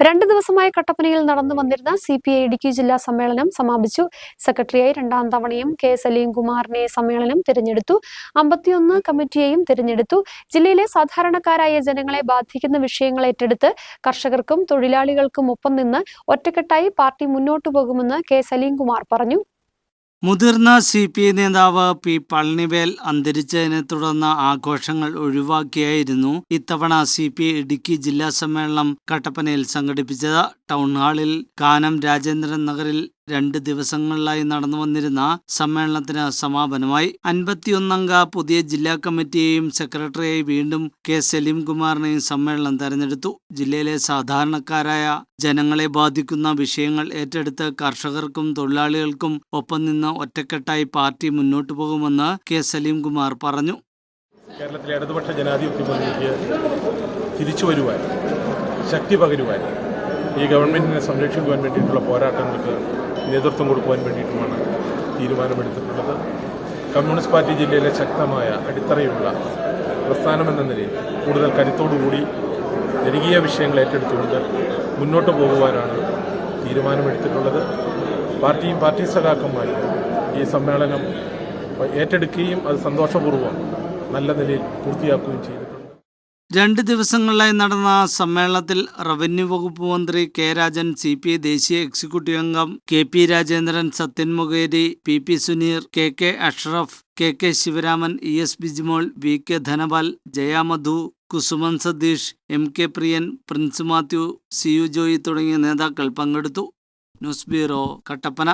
രണ്ട് ദിവസമായി കട്ടപ്പനയിൽ നടന്നു വന്നിരുന്ന സി പി ഐ ഇടുക്കി ജില്ലാ സമ്മേളനം സമാപിച്ചു. സെക്രട്ടറിയായി രണ്ടാം തവണയും കെ സലീം കുമാറിനെ സമ്മേളനം തിരഞ്ഞെടുത്തു. അമ്പത്തിയൊന്ന് കമ്മിറ്റിയെയും തിരഞ്ഞെടുത്തു. ജില്ലയിലെ സാധാരണക്കാരായ ജനങ്ങളെ ബാധിക്കുന്ന വിഷയങ്ങൾ ഏറ്റെടുത്ത് കർഷകർക്കും തൊഴിലാളികൾക്കും ഒപ്പം നിന്ന് ഒറ്റക്കെട്ടായി പാർട്ടി മുന്നോട്ടു പോകുമെന്ന് കെ സലീം കുമാർ പറഞ്ഞു. മുതിർന്ന സി പി ഐ നേതാവ് പി പളനിവേൽ അന്തരിച്ചതിനെ തുടർന്ന് ആഘോഷങ്ങൾ ഒഴിവാക്കിയായിരുന്നു ഇത്തവണ സി പി ഐ ഇടുക്കി ജില്ലാ സമ്മേളനം കട്ടപ്പനയിൽ സംഘടിപ്പിച്ചത്. ടൗൺ ഹാളിൽ കാനം രാജേന്ദ്രൻ നഗറിൽ രണ്ട് ദിവസങ്ങളിലായി നടന്നു വന്നിരുന്ന സമ്മേളനത്തിന് സമാപനമായി അൻപത്തിയൊന്നംഗ പുതിയ ജില്ലാ കമ്മിറ്റിയെയും സെക്രട്ടറിയായി വീണ്ടും കെ സലീം കുമാറിനെയും സമ്മേളനം തെരഞ്ഞെടുത്തു. ജില്ലയിലെ സാധാരണക്കാരായ ജനങ്ങളെ ബാധിക്കുന്ന വിഷയങ്ങൾ ഏറ്റെടുത്ത് കർഷകർക്കും തൊഴിലാളികൾക്കും ഒപ്പം നിന്ന് ഒറ്റക്കെട്ടായി പാർട്ടി മുന്നോട്ടു പോകുമെന്ന് കെ സലീം കുമാർ പറഞ്ഞു. കേരളത്തിലെ ഇടതുപക്ഷ ജനാധിപത്യ മുന്നണിക്ക് തിരിച്ചു വരുവാൻ ശക്തി പകരുവാൻ ഈ ഗവൺമെന്റിനെ സംരക്ഷിക്കുവാൻ വേണ്ടിയിട്ടുള്ള പോരാട്ടങ്ങൾക്ക് നേതൃത്വം കൊടുക്കുവാൻ വേണ്ടിയിട്ടുമാണ് തീരുമാനമെടുത്തിട്ടുള്ളത്. കമ്മ്യൂണിസ്റ്റ് പാർട്ടി ജില്ലയിലെ ശക്തമായ അടിത്തറയുള്ള പ്രസ്ഥാനമെന്ന നിലയിൽ കൂടുതൽ കരുത്തോടുകൂടി ജനകീയ വിഷയങ്ങൾ ഏറ്റെടുത്തുകൊണ്ട് മുന്നോട്ട് പോകുവാനാണ് തീരുമാനമെടുത്തിട്ടുള്ളത്. പാർട്ടിയും പാർട്ടി സഖാക്കന്മാരും ഈ സമ്മേളനം ഏറ്റെടുക്കുകയും അത് സന്തോഷപൂർവം നല്ല നിലയിൽ പൂർത്തിയാക്കുകയും ചെയ്തിട്ടുണ്ട്. രണ്ട് ദിവസങ്ങളിലായി നടന്ന സമ്മേളനത്തിൽ റവന്യൂ വകുപ്പ് മന്ത്രി K Rajan C P I ദേശീയ എക്സിക്യൂട്ടീവ് അംഗം K P Rajendran Sathyan Mukheri P P Suneer K K Ashraf K K Sivaraman E S Bijimol V K Dhanapal Jayamadhu Kusuman Satheesh M K Priyan Prince Mathew C U Joy തുടങ്ങിയ നേതാക്കൾ പങ്കെടുത്തു. News bureau Kattappana.